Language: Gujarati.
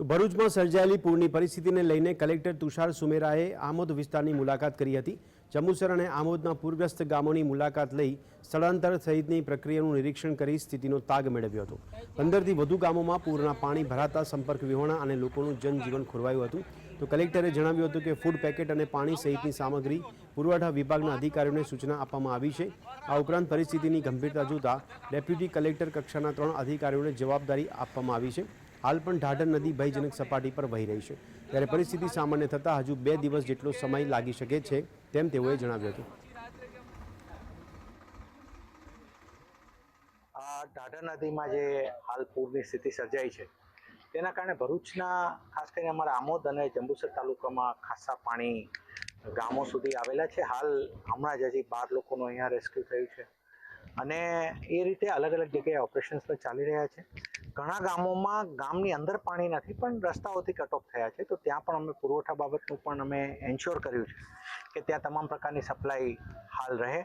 તો ભરૂચમાં સર્જાયેલી પૂરની પરિસ્થિતિને લઈને કલેક્ટર તુષાર સુમેરાએ આમોદ વિસ્તારની મુલાકાત કરી હતી. જંબુસર અને આમોદના પૂરગ્રસ્ત ગામોની મુલાકાત લઈ સ્થળાંતર સહિતની પ્રક્રિયાનું નિરીક્ષણ કરી સ્થિતિનો તાગ મેળવ્યો હતો. પંદરથી વધુ ગામોમાં પૂરના પાણી ભરાતા સંપર્ક વિહોણા અને લોકોનું જનજીવન ખોરવાયું હતું. તો કલેક્ટરે જણાવ્યું હતું કે ફૂડ પેકેટ અને પાણી સહિતની સામગ્રી પુરવઠા વિભાગના અધિકારીઓને સૂચના આપવામાં આવી છે. આ ઉપરાંત પરિસ્થિતિની ગંભીરતા જોતા ડેપ્યુટી કલેક્ટર કક્ષાના ત્રણ અધિકારીઓને જવાબદારી આપવામાં આવી છે. હાલ પણ ઢાઢર નદી ભયજનક સપાટી પર વહી રહી છે. ત્યારે પરિસ્થિતિ સામાન્ય થતાં હજુ બે દિવસ જેટલો સમય લાગી શકે છે તેમ તેઓએ જણાવ્યું હતું. ઢાઢર નદીમાં જે હાલ પૂરની સ્થિતિ સર્જાઈ છે, તેના કારણે ભરૂચના ખાસ કરીને અમારા આમોદ અને જંબુસર તાલુકામાં ખાસા પાણી ગામો સુધી આવેલા છે. હાલ હમણાં જ હજી બાર લોકોનું અહીંયા રેસ્ક્યુ થયું છે. અને એ રીતે અલગ અલગ જગ્યાએ ઓપરેશન્સ પણ ચાલી રહ્યા છે. ઘણા ગામોમાં ગામની અંદર પાણી નથી, પણ રસ્તાઓથી કટ થયા છે. તો ત્યાં પણ અમે પુરવઠા બાબતનું પણ અમે એન્શ્યોર કર્યું છે કે ત્યાં તમામ પ્રકારની સપ્લાય હાલ રહે.